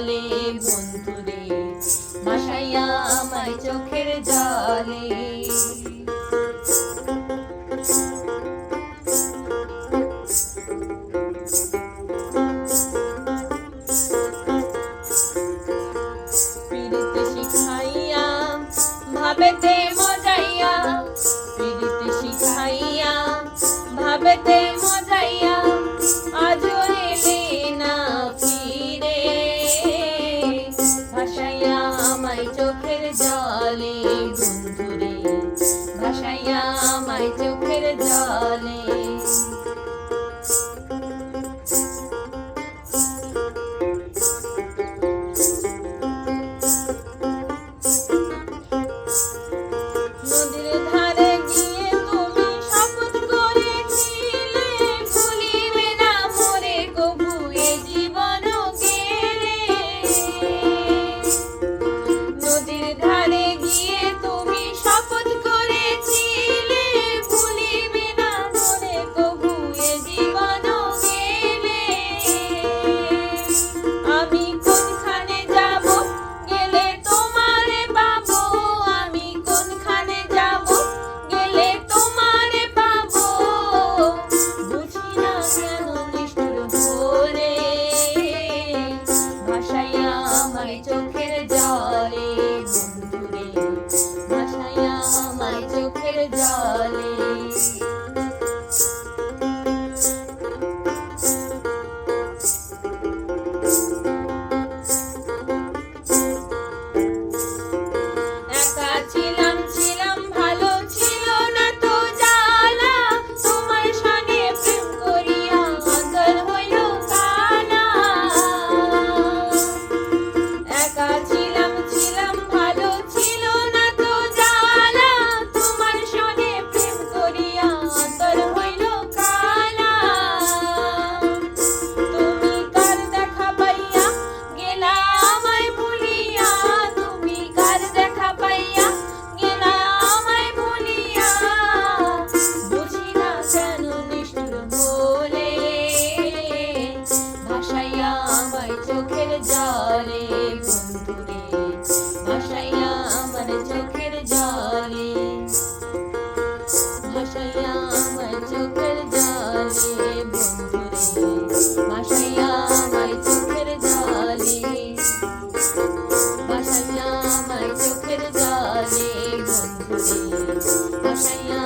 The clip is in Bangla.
জালে বন্ধুরে মাসাইয়া আমার চোখের জালে। বাসাইয়া মাই চোখ যায় চোখের জলে বন্ধুরে ভাসাইয়া আমার চোখের জলে। ভাসাইয়া আমার চোখের জলে বন্ধুরে ভাসাইয়া আমার চোখের জলে। ভাসাইয়া আমার চোখের জলে বন্ধুরে ভাসাইয়া